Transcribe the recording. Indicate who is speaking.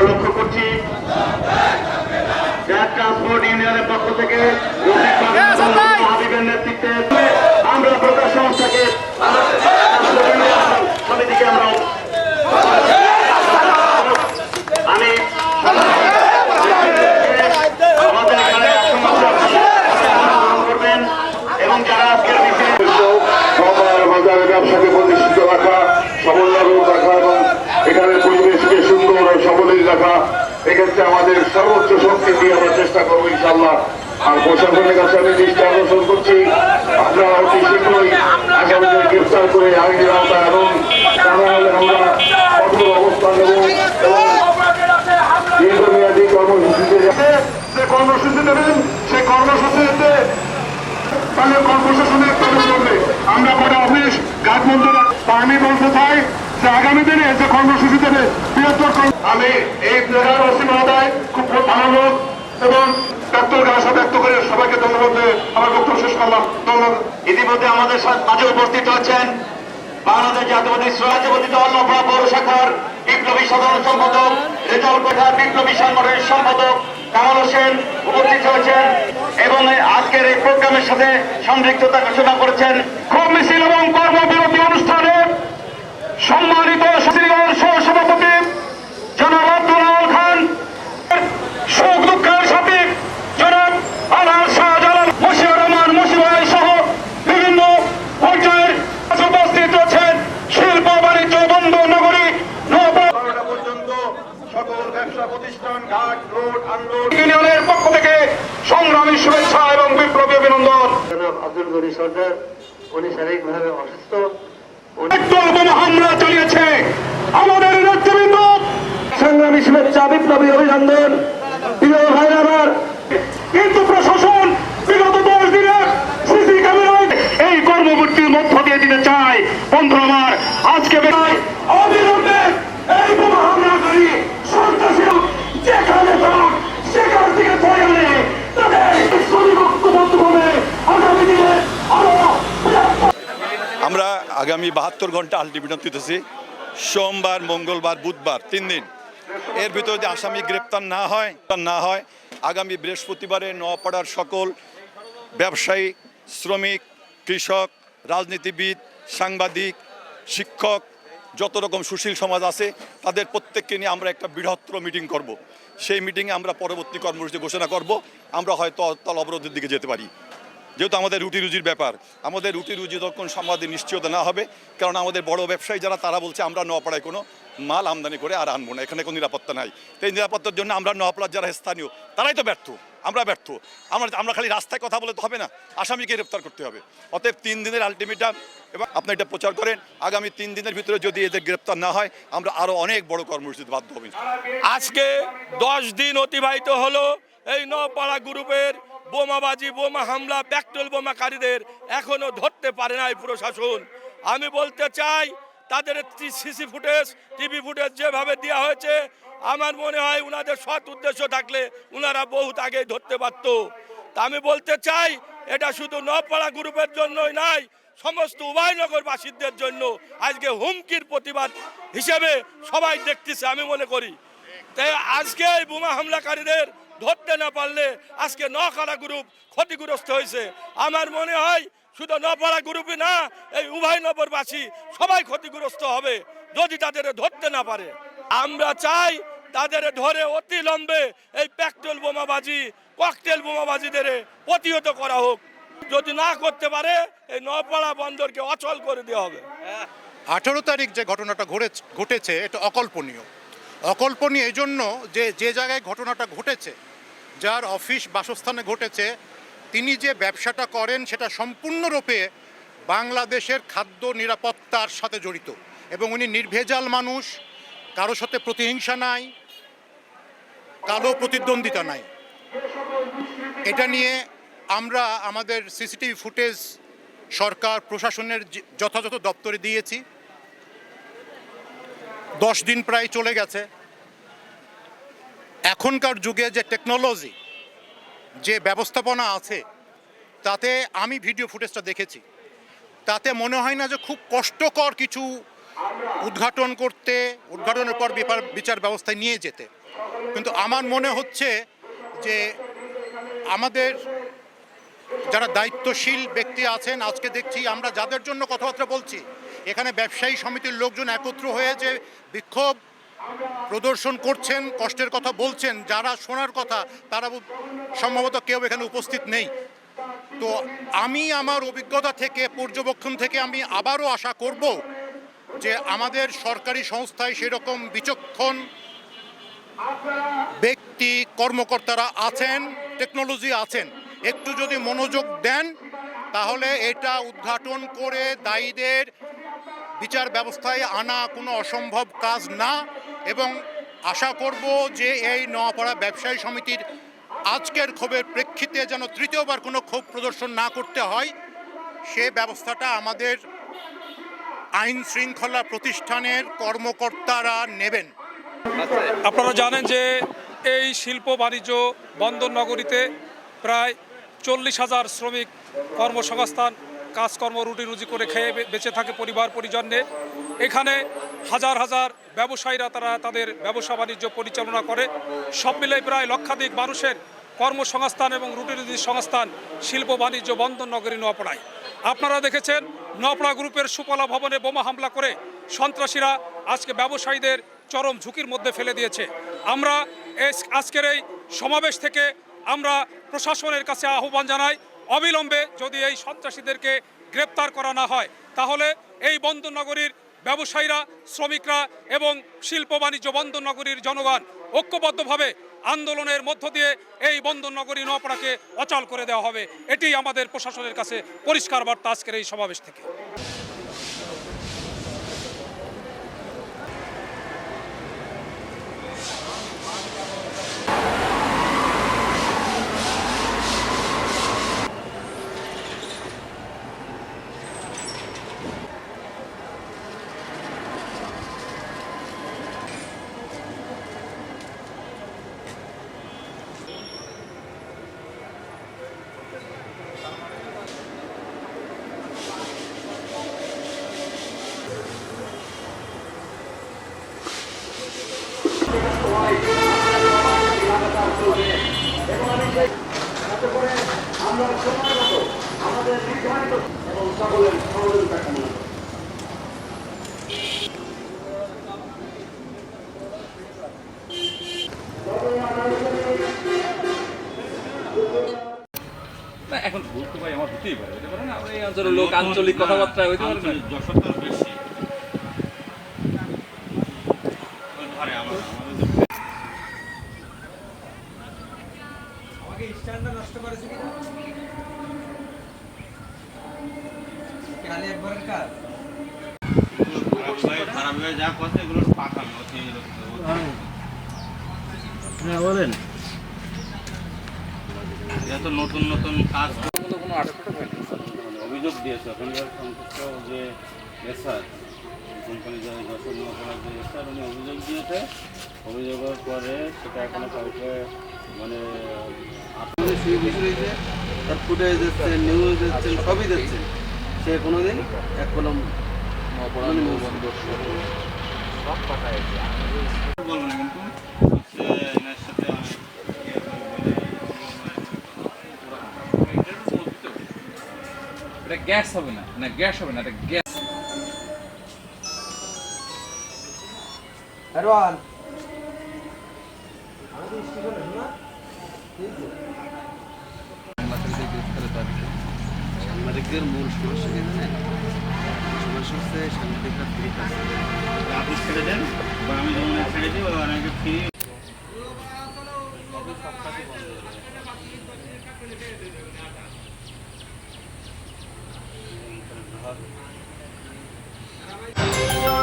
Speaker 1: আমরা লক্ষ্য করছি ট্রান্সপোর্ট ইউনিয়নের পক্ষ থেকে আমাদের
Speaker 2: সর্বোচ্চ শক্তি দিয়ে আমরা চেষ্টা করব ইনশাল্লাহ আর প্রশাসনের কাছে আমি দৃষ্টি আকর্ষণ করছি। আপনারা অতি শীঘ্রই আগামীদের গ্রেফতার করে আইনের আওতায় এবং তা না হলে আমরা কঠোর অবস্থান নেব দীর্ঘমেয়াদী কর্মসূচিতে যে কর্মসূচি দেবেন সেই কর্মসূচিতে তাহলে প্রবেশ করবে আমরা কটা অফিস গাছ বন্ধ বলতে চাই যে আগামী দিনে যে কর্মসূচি দেবে বৃহত্তর আমি এই জায়গার ওসি মহোদয় খুব ভালো এবং ব্যক্তর আশা ব্যক্ত করে সবাইকে ধন্যবাদ দিয়ে আমার বক্তব্য শেষ করলাম। ধন্যবাদ।
Speaker 1: ইতিমধ্যে আমাদের সাথে মাঝে উপস্থিত হচ্ছেন বাংলাদেশ জাতীয়বাদী স্বরাজ্যবাদী দল নফা পৌর শাখার বিপ্লবী সাধারণ সম্পাদক রেজাউল কোঠার বিপ্লবী সংগঠনের সম্পাদক কামাল হোসেন উপস্থিত হয়েছেন এবং আজকের এই প্রোগ্রামের সাথে সম্পৃক্ততা ঘোষণা করেছেন।
Speaker 2: খুব মিছিল এবং কর্মবিরতি অনুষ্ঠানে সম্মানিত সহসভাপতি জনাব আব্দুল খান শোক দুঃখের সাথে জনাব আলাল শাহজালাল মশিউর রহমান মশিবাই সহ বিভিন্ন পর্যায়ের উপস্থিত আছেন শিল্প বাণিজ্য বন্ধ নগরী বারোটা পর্যন্ত সকল ব্যবসা প্রতিষ্ঠান ঘাট রোড আনলোড ইউনিয়নের পক্ষ থেকে সংগ্রামী শুভেচ্ছা এবং বিপ্লবী অভিনন্দন।
Speaker 1: জনাব আব্দুল গনি সরকার উনি শারীরিকভাবে অসুস্থ।
Speaker 2: হামলা চালিয়েছে। আমাদের
Speaker 1: বিপ্লবী অভিনন্দন। প্রিয় ভাইরা
Speaker 2: কিন্তু প্রশাসন বিগত দশ দিনে সিসি ক্যামেরায় এই কর্মবৃত্তির মধ্য দিয়ে দিতে চায় বন্ধু আমার আজকে বেলায় অবিলম্বে এই বোমা হামলাকারী সন্ত্রাসী যেখানে থাক সেখান থেকে ধরে আনে তাদের শ্রমিকবদ্ধভাবে আগামী দিনে আরও বৃহত্তর
Speaker 3: আমরা আগামী বাহাত্তর ঘণ্টা আলটিমেটাম দিতেছি। সোমবার, মঙ্গলবার, বুধবার, তিন দিন। এর ভিতরে যদি আসামি গ্রেপ্তার না হয় না হয়, আগামী বৃহস্পতিবারে নোয়াপাড়ার সকল ব্যবসায়ী, শ্রমিক, কৃষক, রাজনীতিবিদ, সাংবাদিক, শিক্ষক, যত রকম সুশীল সমাজ আছে, তাদের প্রত্যেককে নিয়ে আমরা একটা বৃহত্তর মিটিং করব। সেই মিটিংয়ে আমরা পরবর্তী কর্মসূচি ঘোষণা করব। আমরা হয়তো তল অবরোধের দিকে যেতে পারি। যেহেতু আমাদের রুটি রুজির ব্যাপার, আমাদের রুটি রুজি তখন সমাজে নিশ্চয়তা না হবে, কারণ আমাদের বড় ব্যবসায়ী যারা, তারা বলছে, আমরা নোয়াপাড়ায় কোনো মাল আমদানি করে আর আনব না, এখানে কোনো নিরাপত্তা নাই। তো এই নিরাপত্তার জন্য আমরা নোয়াপাড়ার যারা স্থানীয়, তারাই তো ব্যর্থ, আমরা ব্যর্থ। আমরা আমরা খালি রাস্তায় কথা বলে তো হবে না, আসামিকে গ্রেপ্তার করতে হবে। অতএব তিন দিনের আলটিমেটাম এবং আপনি এটা প্রচার করেন, আগামী তিন দিনের ভিতরে যদি এদের গ্রেপ্তার না হয়, আমরা আরও অনেক বড় কর্মসূচিতে বাধ্য হবেন
Speaker 4: আজকে দশ দিন অতিবাহিত হলো এই নপাড়া গ্রুপের বোমাবাজি, বোমা হামলা পেট্রোল বোমাকারীদের এখনও ধরতে পারে নাই প্রশাসন। আমি বলতে চাই, তাদের সিসি ফুটেজ, টিভি ফুটেজ যেভাবে দেওয়া হয়েছে, আমার মনে হয় উনাদের সৎ উদ্দেশ্য থাকলে উনারা বহুত আগেই ধরতে পারত। তা আমি বলতে চাই, এটা শুধু নপাড়া গ্রুপের জন্যই নয় সমস্ত উভয়নগরবাসীদের জন্য আজকে হুমকির প্রতিবাদ হিসেবে সবাই দেখতেছে, আমি মনে করি। তাই আজকে এই বোমা হামলাকারীদের ধরতে না পারলে আজকে নখাড়া গ্রুপ ক্ষতিগ্রস্ত হয়েছে। আমার মনে হয় শুধু নপাড়া গ্রুপই না, এই উভয় নগরবাসী সবাই ক্ষতিগ্রস্ত হবে, যদি তাদের ধরতে না পারে। আমরা চাই তাদের ধরে অতি লম্বে এই পেট্রোল বোমাবাজি, ককটেল বোমাবাজিদের প্রতিহত করা হোক। যদি না করতে পারে, এই নপাড়া বন্দরকে অচল করে দেওয়া হবে।
Speaker 5: আঠারো তারিখ যে ঘটনাটা ঘটেছে ঘটেছে, এটা অকল্পনীয়। অকল্পনীয় এই জন্য যে যে জায়গায় ঘটনাটা ঘটেছে যার অফিস বাসস্থানে ঘটেছে, তিনি যে ব্যবসাটা করেন সেটা সম্পূর্ণরূপে বাংলাদেশের খাদ্য নিরাপত্তার সাথে জড়িত এবং উনি নির্ভেজাল মানুষ, কারও সাথে প্রতিহিংসা নাই কালো প্রতিদ্বন্দ্বিতা নাই। এটা নিয়ে আমরা আমাদের সিসিটিভি ফুটেজ সরকার, প্রশাসনের যথাযথ দপ্তরে দিয়েছি। দশ দিন প্রায় চলে গেছে। এখনকার যুগে যে টেকনোলজি যে ব্যবস্থাপনা আছে, তাতে আমি ভিডিও ফুটেজটা দেখেছি। তাতে মনে হয় না যে খুব কষ্টকর কিছু উদ্ঘাটন করতে, উদ্ঘাটনের পর বিচার ব্যবস্থায় নিয়ে যেতে। কিন্তু আমার মনে হচ্ছে যে আমাদের যারা দায়িত্বশীল ব্যক্তি আছেন, আজকে দেখছি আমরা যাদের জন্য কথাবার্তা বলছি, এখানে ব্যবসায়ী সমিতির লোকজন একত্র হয়ে যে বিক্ষোভ প্রদর্শন করছেন, কষ্টের কথা বলছেন, যারা শোনার কথা, তারা সম্ভবত কেউ এখানে উপস্থিত নেই। তো আমি আমার অভিজ্ঞতা থেকে, পর্যবেক্ষণ থেকে আমি আবারও আশা করব যে আমাদের সরকারি সংস্থায় সেরকম বিচক্ষণ ব্যক্তি, কর্মকর্তারা আছেন টেকনোলজি আছেন। একটু যদি মনোযোগ দেন, তাহলে এটা উদ্ঘাটন করে দায়ীদের বিচার ব্যবস্থায় আনা কোনো অসম্ভব কাজ না এবং আশা করব যে এই নোয়াপাড়া ব্যবসায়ী সমিতির আজকের ক্ষোভের প্রেক্ষিতে যেন তৃতীয়বার কোনো ক্ষোভ প্রদর্শন না করতে হয়, সে ব্যবস্থাটা আমাদের আইন শৃঙ্খলা প্রতিষ্ঠানের কর্মকর্তারা নেবেন।
Speaker 6: আপনারা জানেন যে এই শিল্প বাণিজ্য বন্দর নগরীতে প্রায় চল্লিশ হাজার শ্রমিক কর্মসংস্থান কাজকর্ম, রুটি রুজি করে খেয়ে বেঁচে থাকে পরিবার পরিজন এখানে হাজার হাজার ব্যবসায়ীরা তারা তাদের ব্যবসা বাণিজ্য পরিচালনা করে। সব মিলে প্রায় লক্ষাধিক মানুষের কর্মসংস্থান এবং রুটি রুজি সংস্থান শিল্প বাণিজ্য বন্দর নগরী নোয়াপাড়ায় আপনারা দেখেছেন নোয়াপাড়া গ্রুপের সুপলা ভবনে বোমা হামলা করে সন্ত্রাসীরা আজকে ব্যবসায়ীদের চরম ঝুঁকির মধ্যে ফেলে দিয়েছে। আমরা আজকের এই সমাবেশ থেকে আমরা প্রশাসনের কাছে আহ্বান জানাই অবিলম্বে যদি এই সন্ত্রাসীদেরকে গ্রেপ্তার করা না হয়, তাহলে এই বন্দরনগরীর ব্যবসায়ীরা, শ্রমিকরা এবং শিল্প বাণিজ্য বন্দরনগরীর জনগণ ঐক্যবদ্ধভাবে আন্দোলনের মধ্য দিয়ে এই বন্দরনগরী নগরী নোয়াপাড়াকে অচল করে দেওয়া হবে। এটি আমাদের প্রশাসনের কাছে পরিষ্কার বার্তা আজকের এই সমাবেশ থেকে।
Speaker 7: এখন ভুল তো ভাই আমার হতেই পারে এই অঞ্চলের লোক আঞ্চলিক কথাবার্তা হইতে পারে না
Speaker 1: যশোরটার বেশি ধরে আমার আমাদের খারাপ হয়ে যা কথা এগুলো পাকানো বলেন। এত নতুন নতুন কাজ
Speaker 7: কোনো হয়নি
Speaker 8: অভিযোগ দিয়েছে ওখানকার সংশ্লিষ্ট যে এসআর কোম্পানি যে যশোর নোয়াপাড়ার যে এসআর উনি অভিযোগ দিয়েছে। অভিযোগের পরে সেটা এখনও কাউকে মানে
Speaker 9: আমাদের সেই বিষয়ে যে তার ফুটেজ দিচ্ছেন নিউজ দিচ্ছেন সবই দিচ্ছেন সে কোনোদিন এক কলম মানে
Speaker 7: গ্যাস হবে না। না গ্যাস হবে না এটা গ্যাস।
Speaker 9: হ্যারোয়ান সাংবাদিকদের মূল সমস্যা কি জানেন সমস্যা হচ্ছে সাংবাদিকরা ফ্রি কাজ করে।
Speaker 1: আপনি ছেড়ে দেন বা আমি যেমন ছেড়ে দিই বা অনেকে ফ্রি
Speaker 8: আহ,